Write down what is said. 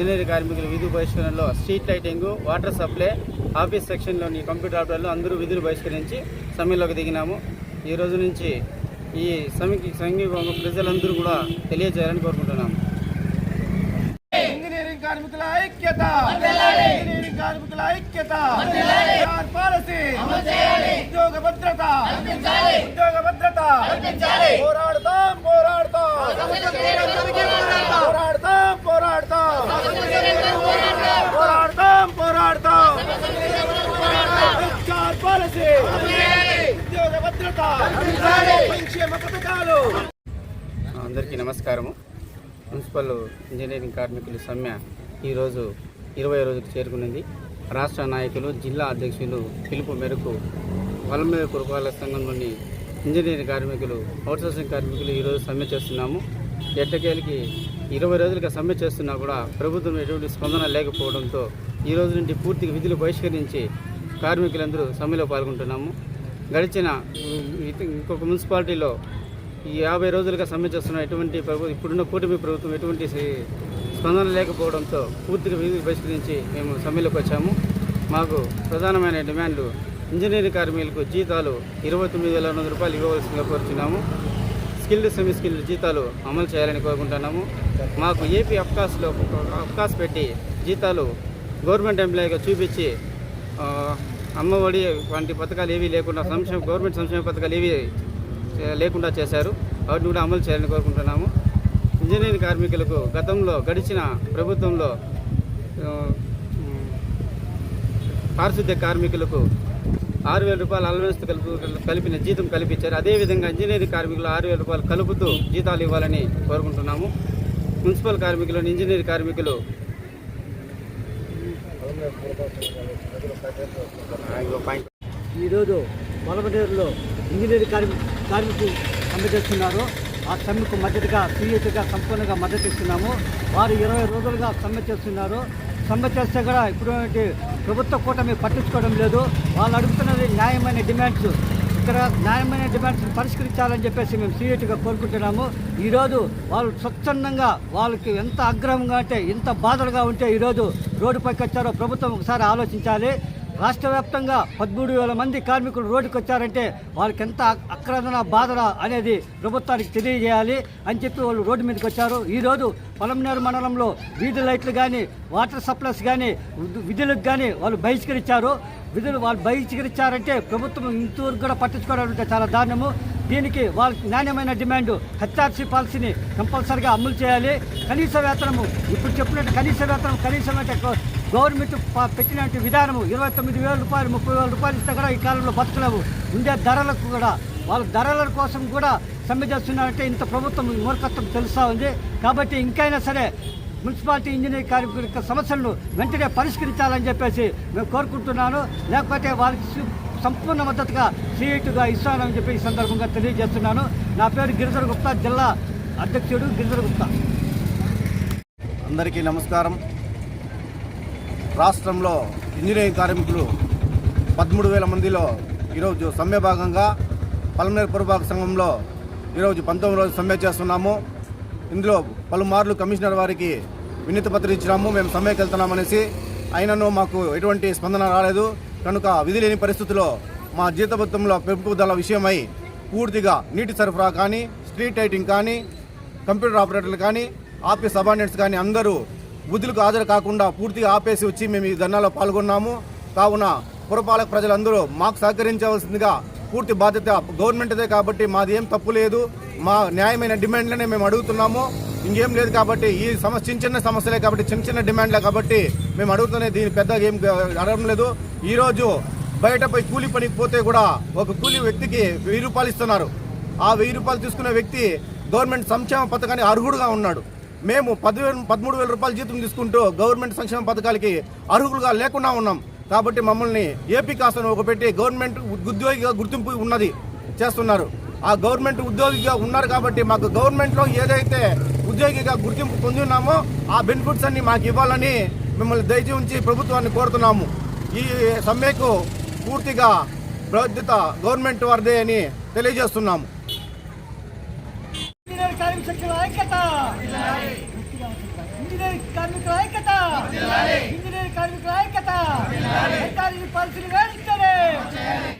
Engineering కార్మికుల విధి బహిష్కరణలో street lighting water supply office సెక్షన్లోని computer ఆపరేటర్లు అందరూ విధులు బహిష్కరించి సమ్మెలోకి దిగినాము. ఈ రోజు నుంచి ఈ సమ్మెకి సంఘీభంగ ప్రజలందరూ కూడా తెలియజేయాలని కోరుకుంటున్నాము. ఇంజనీరింగ్ కార్మికుల ఐక్యత! ఇంజనీరింగ్ కార్మికుల ఐక్యత! పాలసీ! ఉద్యోగ భద్రత! ఉద్యోగ భద్రత! పోరాడతాం పోరాడతాం పోరాడతాం పోరాడతాం పోరాడతాం బిఆర్ పాలసీ ఉద్యోగ భద్రత సంక్షేమ పథకాలు అందరికీ నమస్కారము. మున్సిపల్ ఇంజనీరింగ్ కార్మికుల సమ్మె ఈరోజు ఇరవై రోజుకు చేరుకున్నది రాష్ట్ర నాయకులు జిల్లా అధ్యక్షులు పిలుపు మేరకు వలమే కురపాల సంఘంలోని ఇంజనీరింగ్ కార్మికులు అవుట్సోర్సింగ్ కార్మికులు ఈరోజు సమ్మె చేస్తున్నాము. ఎట్టకేలికి ఇరవై రోజులుగా సమ్మె చేస్తున్నా కూడా ప్రభుత్వం ఎటువంటి స్పందన లేకపోవడంతో ఈ రోజు నుండి పూర్తిగా విధులు బహిష్కరించి కార్మికులందరూ సమ్మెలో పాల్గొంటున్నాము. గడిచిన ఇంకొక మున్సిపాలిటీలో ఈ యాభై రోజులుగా సమ్మె చేస్తున్న ఎటువంటి ప్రభుత్వం ఇప్పుడున్న కూటమి ప్రభుత్వం ఎటువంటి స్పందన లేకపోవడంతో పూర్తిగా విధులు బహిష్కరించి మేము సమ్మెలోకి వచ్చాము. మాకు ప్రధానమైన డిమాండ్లు ఇంజనీరింగ్ కార్మికులకు జీతాలు ఇరవై తొమ్మిది వేల వందల రూపాయలు ఇవ్వవలసిందిగా కోరుచున్నాము. స్కిల్డ్ సెమీ స్కిల్డ్ జీతాలు అమలు చేయాలని కోరుకుంటున్నాము. మాకు ఏపీ అఫ్కాస్లో అఫ్కాస్ పెట్టి జీతాలు గవర్నమెంట్ ఎంప్లాయీగా చూపించి అమ్మఒడి వంటి పథకాలు ఏవీ లేకుండా సంక్షేమ గవర్నమెంట్ సంక్షేమ పథకాలు ఏవి లేకుండా చేశారు. వాటిని కూడా అమలు చేయాలని కోరుకుంటున్నాము. ఇంజనీరింగ్ కార్మికులకు గతంలో గడిచిన ప్రభుత్వంలో పారిశుద్ధ్య కార్మికులకు ఆరు వేల రూపాయలు అలవెన్స్ కలుపు కలిపిన జీతం కల్పించారు. అదేవిధంగా ఇంజనీరింగ్ కార్మికులు ఆరు వేల రూపాయలు కలుపుతూ జీతాలు ఇవ్వాలని కోరుకుంటున్నాము. మున్సిపల్ కార్మికులు ఇంజనీరింగ్ కార్మికులు ఈరోజు పొలమనేరులో ఇంజనీరింగ్ కార్మికులు కార్మికు చేస్తున్నారు ఆ సమ్మెకు మద్దతుగా సీఎస్గా సంపూర్ణంగా మద్దతు ఇస్తున్నాము. వారు ఇరవై రోజులుగా సమ్మె చేస్తున్నారు. సమ్మె చేస్తే కూడా ఇప్పుడు ప్రభుత్వ కూటమి పట్టించుకోవడం లేదు. వాళ్ళు అడుగుతున్నది న్యాయమైన డిమాండ్స్. ఇక్కడ న్యాయమైన డిమాండ్స్ పరిష్కరించాలని చెప్పేసి మేము సీఎట్గా కోరుకుంటున్నాము. ఈరోజు వాళ్ళు స్వచ్ఛందంగా వాళ్ళకి ఎంత ఆగ్రహంగా అంటే ఎంత బాధలుగా ఉంటే ఈరోజు రోడ్డుపైకి వచ్చారో ప్రభుత్వం ఒకసారి ఆలోచించాలి. రాష్ట్ర వ్యాప్తంగా పదమూడు వేల మంది కార్మికులు రోడ్డుకు వచ్చారంటే వాళ్ళకి ఎంత అక్రదన బాధన అనేది ప్రభుత్వానికి తెలియజేయాలి అని చెప్పి వాళ్ళు రోడ్డు మీదకి వచ్చారు ఈరోజు పొలంనేరు మండలంలో వీధి లైట్లు కానీ వాటర్ సప్లైస్ కానీ విధులకు కానీ వాళ్ళు బహిష్కరించారు. విధులు వాళ్ళు బహిష్కరించారంటే ప్రభుత్వం ఇంతవరకు కూడా పట్టించుకోవడం అంటే చాలా దారుణము. దీనికి వాళ్ళకి నాణ్యమైన డిమాండ్ హెచ్ఆర్సీ పాలసీని కంపల్సరిగా అమలు చేయాలి. కనీస వేతనము ఇప్పుడు చెప్పినట్టు కనీస వేతనం కనీసం అంటే గవర్నమెంట్ పెట్టిన విధానము ఇరవై తొమ్మిది వేల రూపాయలు ముప్పై వేల రూపాయలు ఇస్తే కూడా ఈ కాలంలో బతకలేవు. ఉండే ధరలకు కూడా వాళ్ళ ధరల కోసం కూడా సమ్మె చేస్తున్నారంటే ఇంత ప్రభుత్వం మూర్ఖత్వం తెలుస్తూ ఉంది. కాబట్టి ఇంకైనా సరే మున్సిపాలిటీ ఇంజనీర్ కార్మికుల యొక్క సమస్యలను వెంటనే పరిష్కరించాలని చెప్పేసి మేము కోరుకుంటున్నాను. లేకపోతే వారికి సంపూర్ణ మద్దతుగా సీఈటుగా ఇస్తానని చెప్పి ఈ సందర్భంగా తెలియజేస్తున్నాను. నా పేరు గిరిధర్ గుప్తా జిల్లా అధ్యక్షుడు గిరిధర్ గుప్తా. అందరికీ నమస్కారం. రాష్ట్రంలో ఇంజనీరింగ్ కార్మికులు పదమూడు వేల మందిలో ఈరోజు సమ్మె భాగంగా పలమనేరు పురపాలక సంఘంలో ఈరోజు పంతొమ్మిది రోజులు సమ్మె చేస్తున్నాము. ఇందులో పలుమార్లు కమిషనర్ వారికి వినతి పత్రం ఇచ్చినాము. మేము సమ్మెకి వెళ్తున్నామనేసి అయినను మాకు ఎటువంటి స్పందన రాలేదు. కనుక విధి లేని పరిస్థితుల్లో మా జీతభత్వంలో పెంపుదల విషయమై పూర్తిగా నీటి సరఫరా కానీ స్ట్రీట్ లైటింగ్ కానీ కంప్యూటర్ ఆపరేటర్లు కానీ ఆఫీస్ సబార్డినేట్స్ కానీ అందరూ బుద్ధులకు హాజరు కాకుండా పూర్తిగా ఆపేసి వచ్చి మేము ఈ ధర్నాలో పాల్గొన్నాము. కావున పురపాలక ప్రజలందరూ మాకు సహకరించవలసిందిగా పూర్తి బాధ్యత గవర్నమెంట్దే కాబట్టి మాది ఏం తప్పు లేదు. మా న్యాయమైన డిమాండ్లనే మేము అడుగుతున్నాము. ఇంకేం లేదు కాబట్టి ఈ సమస్య చిన్న చిన్న సమస్యలే కాబట్టి చిన్న చిన్న డిమాండ్లే కాబట్టి మేము అడుగుతున్నది దీని పెద్దగా ఏం అడగడం లేదు. ఈరోజు బయట పోయి కూలి పనికి పోతే కూడా ఒక కూలి వ్యక్తికి వెయ్యి రూపాయలు ఇస్తున్నారు. ఆ వెయ్యి రూపాయలు తీసుకునే వ్యక్తి గవర్నమెంట్ సంక్షేమ పథకానికి అర్హుడుగా ఉన్నాడు. మేము పదివేలు పదమూడు వేల రూపాయల జీతం తీసుకుంటూ గవర్నమెంట్ సంక్షేమ పథకాలకి అర్హులుగా లేకుండా ఉన్నాం. కాబట్టి మమ్మల్ని ఏపీ కాసను ఒక పెట్టి గవర్నమెంట్ ఉద్యోగిగా గుర్తింపు ఉన్నది చేస్తున్నారు. ఆ గవర్నమెంట్ ఉద్యోగిగా ఉన్నారు కాబట్టి మాకు గవర్నమెంట్లో ఏదైతే ఉద్యోగిగా గుర్తింపు పొందున్నామో ఆ బెనిఫిట్స్ అన్ని మాకు ఇవ్వాలని మిమ్మల్ని దయచి ఉంచి ప్రభుత్వాన్ని కోరుతున్నాము. ఈ సమ్మెకు పూర్తిగా బాధ్యత గవర్నమెంట్ వారిదే అని తెలియజేస్తున్నాము. ఐక్యత! ఇంజనీరింగ్ కార్మికుల ఐక్యత! ఇంజనీరింగ్ కార్మికుల ఐక్యత! పరిస్థితి వేధించాలి